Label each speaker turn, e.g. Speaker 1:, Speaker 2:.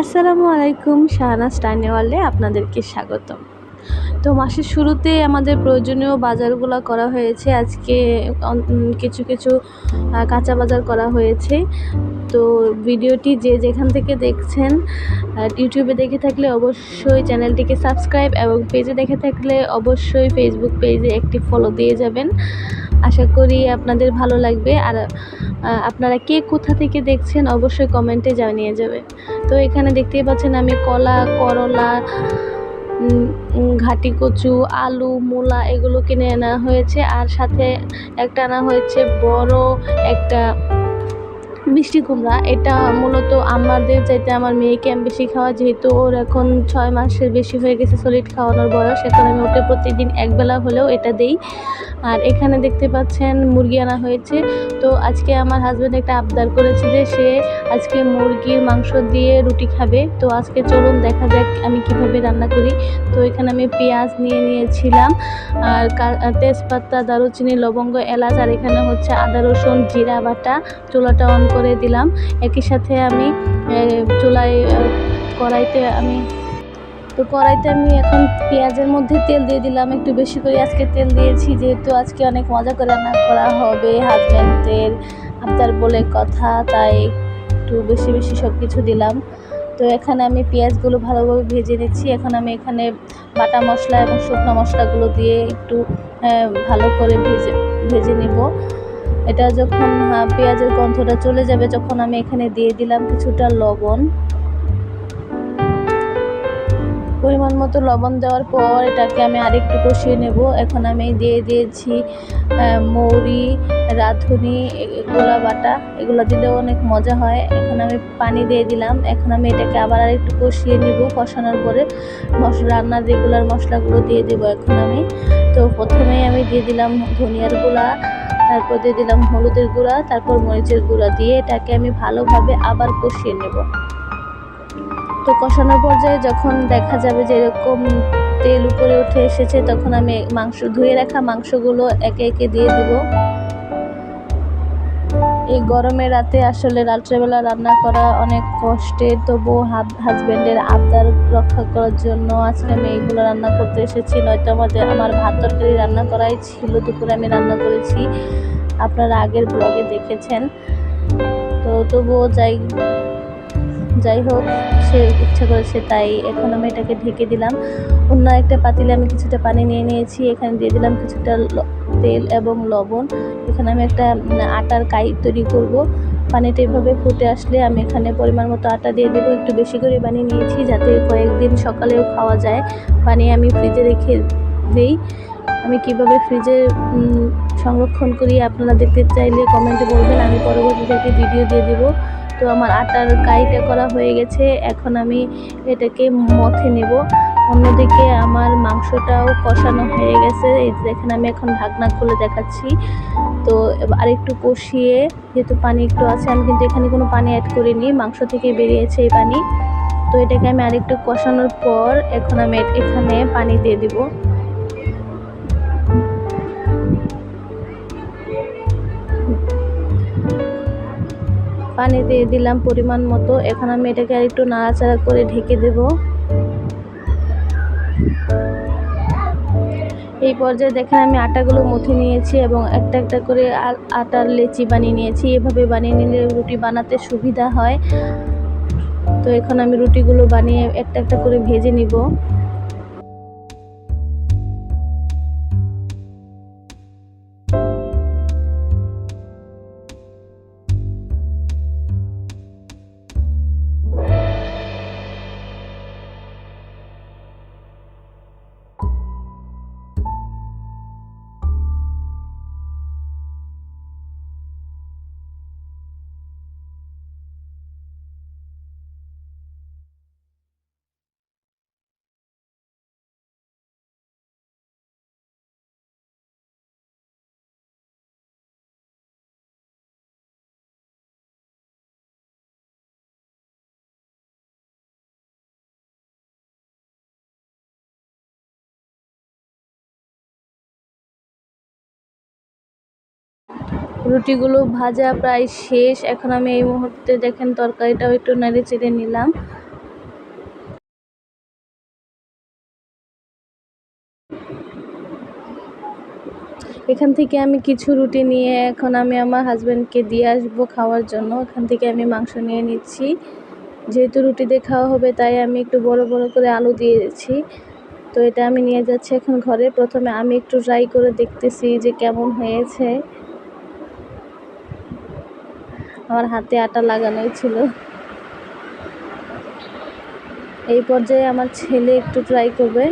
Speaker 1: আসসালামু আলাইকুম শাহানা টাইনেওয়ালে আপনাদেরকে স্বাগতম। তো মাসের শুরুতে আমাদের প্রয়োজনীয় বাজারগুলো করা হয়েছে। আজকে কিছু কিছু কাঁচা বাজার করা হয়েছে। তো ভিডিওটি যে যেখান থেকে দেখছেন ইউটিউবে দেখে থাকলে অবশ্যই চ্যানেলটিকে সাবস্ক্রাইব এবং পেজে দেখে থাকলে অবশ্যই ফেসবুক পেজে একটি ফলো দিয়ে যাবেন। আশা করি আপনাদের ভালো লাগবে। আর আপনারা কে কোথা থেকে দেখছেন অবশ্যই কমেন্টে জানিয়ে যাবে তো এখানে দেখতেই পাচ্ছেন আমি কলা, করলা ঘাটি কচু, আলু, মূলা এগুলো কিনে আনা হয়েছে। আর সাথে একটা আনা হয়েছে বড় একটা মিষ্টি কুমড়া, এটা মূলত আমাদের চাইতে আমার মেয়েকে আমি বেশি খাওয়া, যেহেতু ওর এখন ছয় মাসের বেশি হয়ে গেছে সলিড খাওয়ানোর বয়স, এখন আমি ওকে প্রতিদিন একবেলা হলেও এটা দেই। আর এখানে দেখতে পাচ্ছেন মুরগি আনা হয়েছে। তো আজকে আমার হাজব্যান্ড একটা আবদার করেছে যে সে আজকে মুরগির মাংস দিয়ে রুটি খাবে। তো আজকে চলুন দেখা যাক আমি কীভাবে রান্না করি। তো এখানে আমি পেঁয়াজ নিয়ে নিয়েছিলাম, আর তেজপাতা, দারুচিনি, লবঙ্গ, এলাচ, আর এখানে হচ্ছে আদা, রসুন, জিরা, বাটা। চুলাটা অন করে দিলাম। একই সাথে আমি চুলায় কড়াইতে আমি, তো কড়াইতে আমি এখন পেঁয়াজের মধ্যে তেল দিয়ে দিলাম। একটু বেশি করে আজকে তেল দিয়েছি, যেহেতু আজকে অনেক মজা করে রান্না করা হবে হাজব্যান্ডের আপনার বলে কথা, তাই একটু বেশি বেশি সব কিছু দিলাম। তো এখানে আমি পেঁয়াজগুলো ভালোভাবে ভেজে নিচ্ছি। এখন আমি এখানে বাটা মশলা এবং শুকনো মশলাগুলো দিয়ে একটু ভালো করে ভেজে ভেজে নিব। এটা যখন পেঁয়াজের গন্ধটা চলে যাবে, যখন আমি এখানে দিয়ে দিলাম কিছুটা লবণ। পরিমাণ মতো লবণ দেওয়ার পর এটাকে আমি আরেকটু কষিয়ে নেব। এখন আমি দিয়ে দিয়েছি মৌরি, রাঁধুনি গোলা বাটা। এগুলো দিলেও অনেক মজা হয়। এখন আমি পানি দিয়ে দিলাম। এখন আমি এটাকে আবার আরেকটু কষিয়ে নেব কষানোর পরে। মশলা রান্নার রেগুলার মশলাগুলো দিয়ে দেবো এখন আমি। তো প্রথমেই আমি দিয়ে দিলাম ধনিয়ার গুঁড়া তারপর দিয়ে দিলাম হলুদের গুঁড়া, তারপর মরিচের গুঁড়া দিয়ে এটাকে আমি ভালোভাবে আবার কষিয়ে নেব। তো কষানোর পর্যায়ে যখন দেখা যাবে যে এরকম তেল উপরে উঠে এসেছে, তখন আমি মাংস ধুয়ে রাখা মাংসগুলো একে একে দিয়ে দিব। এই গরমে রাতে আসলে রাত্রেবেলা রান্না করা অনেক কষ্টের তবু হাজব্যান্ডের আবদার রক্ষা করার জন্য আজকে আমি এইগুলো রান্না করতে এসেছি। নয়তো আমাদের, আমার ভাত তরকারি রান্না করাই ছিল, দুপুরে আমি রান্না করেছি। আপনারা আগের ব্লগে দেখেছেন। তো তবুও যাই যাই হোক, সে ইচ্ছা করেছে তাই এখন আমি এটাকে ঢেকে দিলাম। অন্য একটা পাতিলে আমি কিছুটা পানি নিয়ে নিয়েছি, এখানে দিয়ে দিলাম কিছুটা তেল এবং লবণ। এখানে আমি একটা আটার কাই তৈরি করব। পানিটা এভাবে ফুটে আসলে আমি এখানে পরিমাণ মতো আটা দিয়ে দেবো। একটু বেশি করে বানিয়ে নিয়েছি যাতে কয়েকদিন সকালেও খাওয়া যায়। পানি আমি ফ্রিজে রেখে দিই। আমি কীভাবে ফ্রিজে সংরক্ষণ করি আপনারা দেখতে চাইলে কমেন্টে বলবেন। আমি পরবর্তী থেকে ভিডিও দিয়ে দেবো। তো আমার আটার কাইটা করা হয়ে গেছে। এখন আমি এটাকে মথে নেব। অন্যদিকে আমার মাংসটাও কষানো হয়ে গেছে। এই যে দেখেন, আমি এখন ঢাকনা খুলে দেখাচ্ছি। তো আর একটু কষিয়ে, যেহেতু পানি একটু আছে, আমি কিন্তু এখানে কোনো পানি অ্যাড করিনি। মাংস থেকে বেরিয়েছে এই পানি। তো এটাকে আমি আরেকটু কষানোর পর এখন আমি এখানে পানি দিয়ে দিব। পানি দিয়ে দিলাম পরিমাণ মতো। এখন আমি এটাকে আর একটু নাড়াচাড়া করে ঢেকে দেব। এই পর্যায়ে দেখেন আমি আটাগুলো মুথে নিয়েছি এবং একটা একটা করে আটার লেচি বানিয়ে নিয়েছি। এভাবে বানিয়ে নিলে রুটি বানাতে সুবিধা হয়। তো এখন আমি রুটিগুলো বানিয়ে একটা একটা করে ভেজে নিব। রুটিগুলো ভাজা প্রায় শেষ। এখন আমি এই মুহূর্তে দেখেন তরকারিটাও একটু নেড়ে চেড়ে নিলাম। এখান থেকে আমি কিছু রুটি নিয়ে এখন আমি আমার হাজব্যান্ডকে দিয়ে আসব খাওয়ার জন্য। এখান থেকে আমি মাংস নিয়ে নিচ্ছি। যেহেতু রুটি দিয়ে খাওয়া হবে, তাই আমি একটু বড় বড় করে আলু দিয়েছি। তো এটা আমি নিয়ে যাচ্ছি এখন ঘরে। প্রথমে আমি একটু ট্রাই করে দেখতেছি যে কেমন হয়েছে। আমার হাতে আটা লাগানোই ছিল। এই পর্যায়ে আমার ছেলে একটু ট্রাই করবে।